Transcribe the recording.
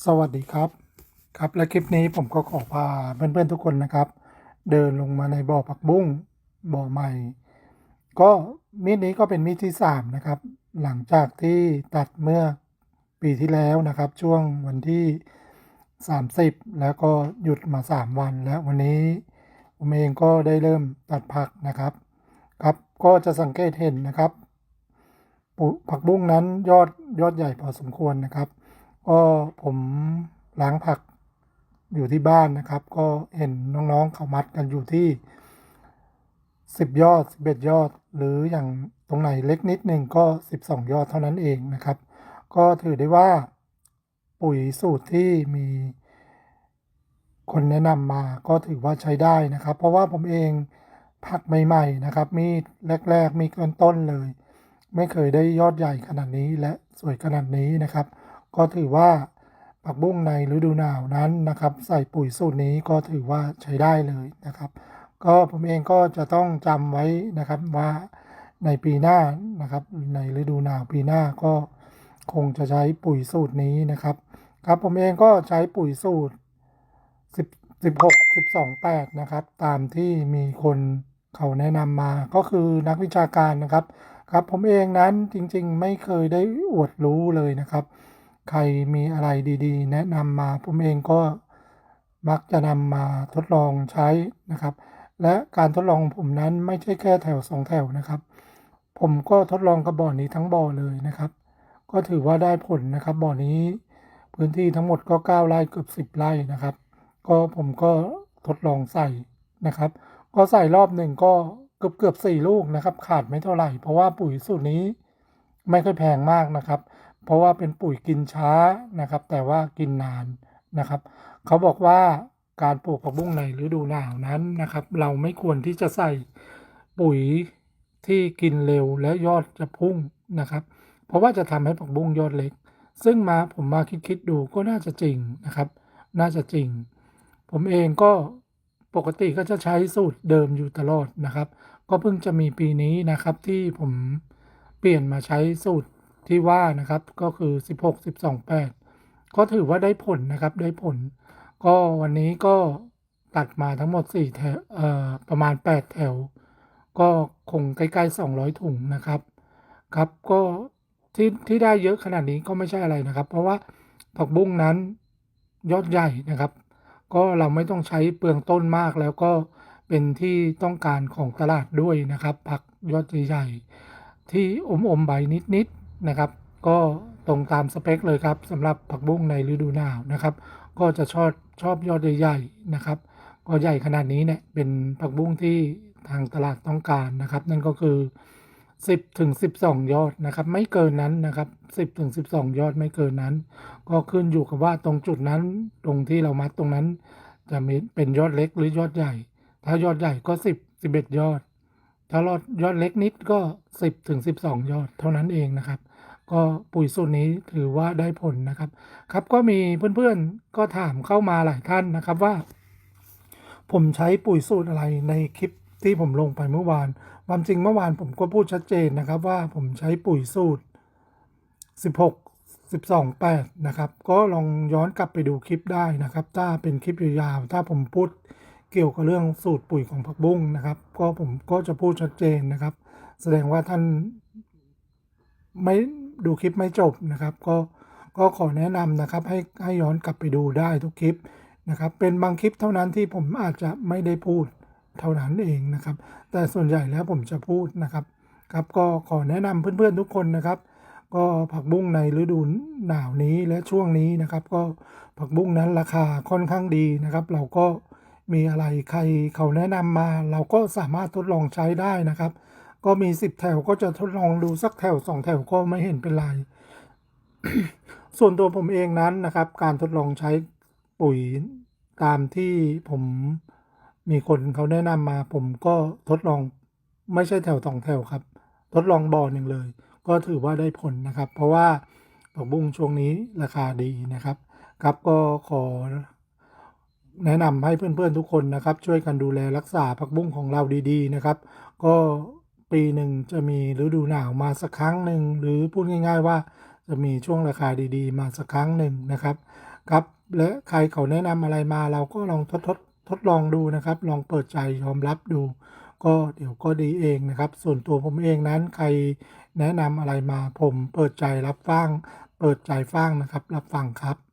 สวัสดีครับ ครับและคลิปนี้ผมก็ขอพาเพื่อนๆทุกคนนะครับ เดินลงมาในบ่อผักบุ้งบ่อใหม่ ก็มีดนี้ก็เป็นมีดที่สามนะครับ หลังจากที่ตัดเมื่อปีที่แล้วนะครับ ช่วงวันที่ 30 แล้วก็หยุดมา 3 วัน แล้ววันนี้ผมเองก็ได้เริ่มตัดผักนะครับครับก็จะสังเกตเห็นนะครับผักบุ้งนั้นยอดยอดใหญ่พอสมควรนะครับ ก็ผมล้างผักอยู่ที่บ้านนะครับ ก็เห็นน้องๆเขามัดกันอยู่ที่ 10 ยอด 11 ยอด หรืออย่างตรงไหนเล็กนิดหนึ่งก็ 12 ยอดเท่านั้นเองนะครับ ก็ถือได้ว่าปุ๋ยสูตรที่มีคนแนะนำมาก็ถือว่าใช้ได้นะครับ เพราะว่าผมเองผักใหม่ๆนะครับ มีแรกๆมีต้นๆเลย ไม่เคยได้ยอดใหญ่ขนาดนี้และสวยขนาดนี้นะครับ ก็ถือว่าผักบุ้งในฤดูหนาวนั้นนะครับ ใส่ปุ๋ยสูตรนี้ก็ถือว่าใช้ได้เลยนะครับ ก็ผมเองก็จะต้องจำไว้นะครับว่าในปีหน้านะครับในฤดูหนาวปีหน้าก็คงจะใช้ปุ๋ยสูตรนี้นะครับ ครับผมเองก็ใช้ปุ๋ยสูตร 10 16 12 8นะครับ ตามที่มีคนเขาแนะนำมาก็คือนักวิชาการนะครับ ครับผมเองนั้นจริงๆ ไม่เคยได้อวดรู้เลยนะครับ ใครมีอะไรดีๆ แนะนำมาผมเองก็มักจะนำมาทดลองใช้นะครับ และการทดลองของผมนั้นไม่ใช่แค่แถวสองแถวนะครับ ผมก็ทดลองกับบ่อนี้ทั้งบ่อเลยนะครับ ก็ถือว่าได้ผลนะครับบ่อนี้พื้นที่ทั้งหมดก็9ไร่เกือบ10ไร่นะครับ ก็ผมก็ทดลองใส่นะครับ ก็ใส่รอบหนึ่งก็เกือบเกือบสี่ลูกนะครับ ขาดไม่เท่าไหร่ เพราะว่าปุ๋ยสูตรนี้ไม่ค่อยแพงมากนะครับ เพราะว่าเป็นปุ๋ยกินช้านะครับ แต่ว่ากินนานนะครับ เขาบอกว่าการปลูกผักบุ้งในฤดูหนาวนั้นนะครับ เราไม่ควรที่จะใส่ปุ๋ยที่กินเร็วและยอดจะพุ่งนะครับ เพราะว่าจะทำให้ผักบุ้งยอดเล็ก ซึ่งมาผมมาคิดๆดูก็น่าจะจริงนะครับ น่าจะจริง ผมเองก็ปกติก็จะใช้สูตรเดิมอยู่ตลอดนะครับ ก็เพิ่งจะมีปีนี้นะครับที่ผมเปลี่ยนมาใช้สูตร ที่ว่านะครับก็คือ 16 12 8 ก็ถือว่าได้ผลนะครับได้ผล ก็วันนี้ก็ตัดมาทั้งหมด 4 แถวประมาณ 8 แถว ก็คงใกล้ๆ 200 ถุงนะครับครับก็ที่ที่ได้เยอะขนาดนี้ก็ไม่ใช่อะไรนะครับ เพราะว่าผักบุ้งนั้นยอดใหญ่นะครับ ก็เราไม่ต้องใช้เปลืองต้นมากแล้วก็เป็นที่ต้องการของตลาดด้วยนะครับ ผักยอดใหญ่ที่อมอมๆใบนิดๆ นะครับ ก็ตรงตามสเปคเลยครับสำหรับผักบุ้งในฤดูหนาวนะครับ ก็จะชอบชอบยอดใหญ่ๆนะครับ ก็ใหญ่ขนาดนี้เนี่ยเป็นผักบุ้งที่ทางตลาดต้องการนะครับ นั่นก็คือ 10ถึง12 ยอดนะครับ ไม่เกินนั้นนะครับ 10ถึง12 ยอดไม่เกินนั้น ก็ขึ้นอยู่กับว่าตรงจุดนั้นตรงที่เรามัดตรงนั้น จะมีเป็นยอดเล็กหรือยอดใหญ่ ถ้ายอดใหญ่ก็ 10 11 ยอด ถ้ายอดยอดเล็กนิดก็ 10ถึง12 ยอดเท่านั้นเองนะครับ ก็ปุ๋ยสูตรนี้ถือว่าได้ผลนะครับ ครับก็มีเพื่อนๆก็ถามเข้ามาหลายท่านนะครับว่า ผมใช้ปุ๋ยสูตรอะไรในคลิปที่ผมลงไปเมื่อวานความจริงเมื่อวานผมก็พูดชัดเจนนะครับว่าผมใช้ปุ๋ยสูตร 16 12 8 นะครับ ก็ลองย้อนกลับไปดูคลิปได้นะครับ ถ้าเป็นคลิปยาวๆถ้าผมพูดเกี่ยวกับเรื่องสูตรปุ๋ยของผักบุ้งนะครับ ก็ผมก็จะพูดชัดเจนนะครับ แสดงว่าท่านไม่ ดูคลิปไม่จบนะครับ ก็ก็ขอแนะนำนะครับให้ให้ย้อนกลับไปดูได้ทุกคลิปนะครับ เป็นบางคลิปเท่านั้นที่ผมอาจจะไม่ได้พูดเท่านั้นเองนะครับ แต่ส่วนใหญ่แล้วผมจะพูดนะครับครับก็ขอแนะนำเพื่อนๆทุกคนนะครับ ก็ผักบุ้งในฤดูหนาวนี้และช่วงนี้นะครับ ก็ผักบุ้งนั้นราคาค่อนข้างดีนะครับ เราก็มีอะไรใครเขาแนะนำมา เราก็สามารถทดลองใช้ได้นะครับ ก็มี10แถวก็จะทดลองดูสักแถว2แถวก็ไม่เห็นเป็นไร ส่วนตัวผมเองนั้นนะครับ การทดลองใช้ปุ๋ยตามที่ผมมีคนเขาแนะนำมา ผมก็ทดลองไม่ใช่แถวสองแถวครับ ทดลองบ่อหนึ่งเลย ก็ถือว่าได้ผลนะครับ เพราะว่าผักบุ้งช่วงนี้ราคาดีนะครับ ครับก็ขอแนะนำให้เพื่อนๆทุกคนนะครับ ช่วยกันดูแลรักษาผักบุ้งของเราดี ๆ นะครับ ก็ ปีหนึ่งจะมีฤดูหนาวมาสักครั้งหนึ่งหรือพูดง่าย ๆ ว่าจะมีช่วงราคาดีๆ มาสักครั้งหนึ่งนะครับครับและใครเขาแนะนำอะไรมาเราก็ลองทดทดทดลองดูนะครับ ลองเปิดใจยอมรับดู ก็เดี๋ยวก็ดีเองนะครับ ส่วนตัวผมเองนั้นใครแนะนำอะไรมาผมเปิดใจรับฟัง เปิดใจฟังนะครับ รับฟังครับ